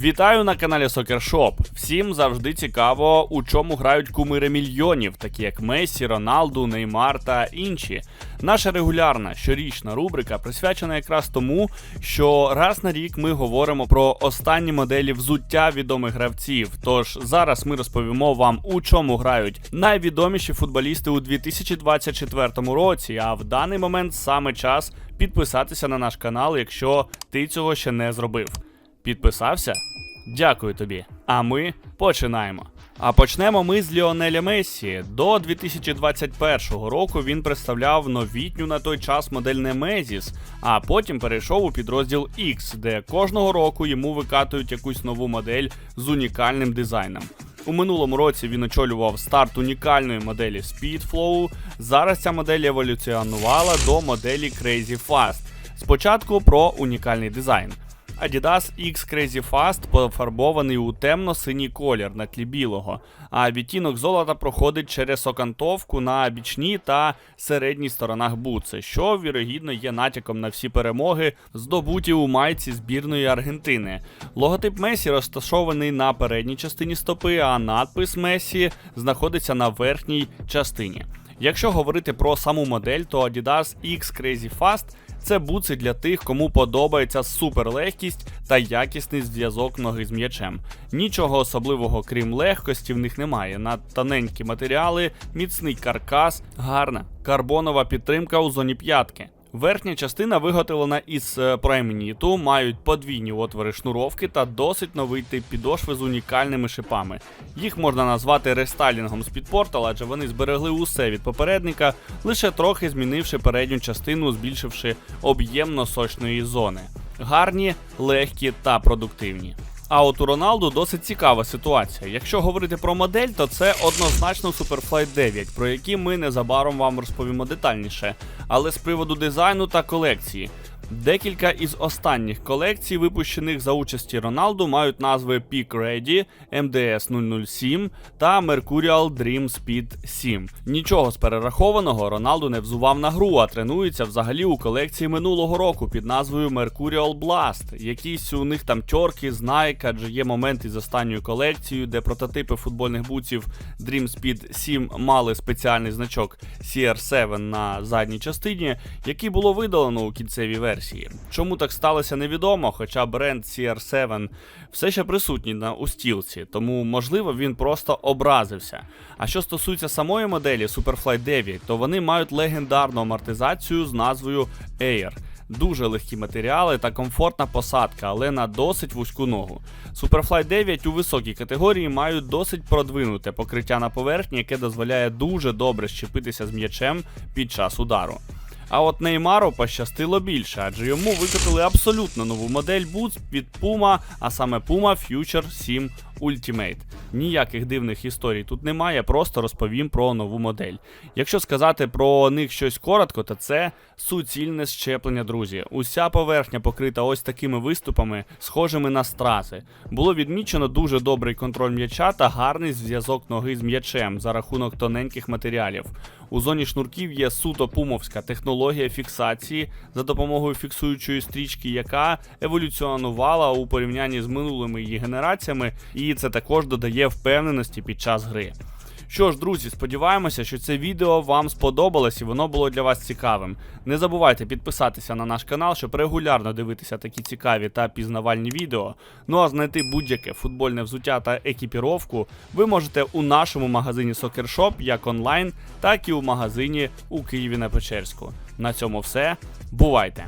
Вітаю на каналі Soccer Shop. Всім завжди цікаво, у чому грають кумири мільйонів, такі як Месі, Роналду, Неймар та інші. Наша регулярна щорічна рубрика присвячена якраз тому, що раз на рік ми говоримо про останні моделі взуття відомих гравців. Тож зараз ми розповімо вам, у чому грають найвідоміші футболісти у 2024 році. А в даний момент саме час підписатися на наш канал, якщо ти цього ще не зробив. Підписався? Дякую тобі. А ми починаємо. А почнемо ми з Ліонеля Мессі. До 2021 року він представляв новітню на той час модель Немезіс, а потім перейшов у підрозділ X, де кожного року йому викатують якусь нову модель з унікальним дизайном. У минулому році він очолював старт унікальної моделі Speedflow. Зараз ця модель еволюціонувала до моделі Crazy Fast. Спочатку про унікальний дизайн. Adidas X Crazy Fast пофарбований у темно-синій колір на тлі білого, а відтінок золота проходить через окантовку на бічній та середній сторонах бутси, що вірогідно є натяком на всі перемоги, здобуті у майці збірної Аргентини. Логотип Месі розташований на передній частині стопи, а надпис Месі знаходиться на верхній частині. Якщо говорити про саму модель, то Adidas X Crazy Fast це буци для тих, кому подобається суперлегкість та якісний зв'язок ноги з м'ячем. Нічого особливого, крім легкості, в них немає. На тоненькі матеріали, міцний каркас, гарна карбонова підтримка у зоні п'ятки. Верхня частина виготовлена із е, праймніту, мають подвійні отвори шнуровки та досить новий тип підошви з унікальними шипами. Їх можна назвати рестайлінгом з підпортала, адже вони зберегли усе від попередника, лише трохи змінивши передню частину, збільшивши об'єм носочної зони. Гарні, легкі та продуктивні. А от у Роналду досить цікава ситуація. Якщо говорити про модель, то це однозначно Superfly 9, про які ми незабаром вам розповімо детальніше. Але з приводу дизайну та колекції. Декілька із останніх колекцій, випущених за участі Роналду, мають назви Peak Ready, MDS 007 та Mercurial Dream Speed 7. Нічого з перерахованого Роналду не взував на гру, а тренується взагалі у колекції минулого року під назвою Mercurial Blast. Якісь у них там тьорки, Nike, адже є моменти з останньою колекцією, де прототипи футбольних бутсів Dream Speed 7 мали спеціальний значок CR7 на задній частині, який було видалено у кінцевій версії. Чому так сталося, невідомо, хоча бренд CR7 все ще присутній на устілці, тому можливо він просто образився. А що стосується самої моделі Superfly 9, то вони мають легендарну амортизацію з назвою Air. Дуже легкі матеріали та комфортна посадка, але на досить вузьку ногу. Superfly 9 у високій категорії мають досить продвинуте покриття на поверхні, яке дозволяє дуже добре щепитися з м'ячем під час удару. А от Неймару пощастило більше, адже йому викотили абсолютно нову модель Boots від Puma, а саме Puma Future 7 Ultimate. Ніяких дивних історій тут немає, просто розповім про нову модель. Якщо сказати про них щось коротко, то це суцільне щеплення, друзі. Уся поверхня покрита ось такими виступами, схожими на стрази. Було відмічено дуже добрий контроль м'яча та гарний зв'язок ноги з м'ячем за рахунок тоненьких матеріалів. У зоні шнурків є суто пумовська технологія фіксації за допомогою фіксуючої стрічки, яка еволюціонувала у порівнянні з минулими її генераціями, це також додає впевненості під час гри. Що ж, друзі, сподіваємося, що це відео вам сподобалось і воно було для вас цікавим. Не забувайте підписатися на наш канал, щоб регулярно дивитися такі цікаві та пізнавальні відео. Ну а знайти будь-яке футбольне взуття та екіпіровку ви можете у нашому магазині Shop як онлайн, так і у магазині у Києві на Печерську. На цьому все. Бувайте!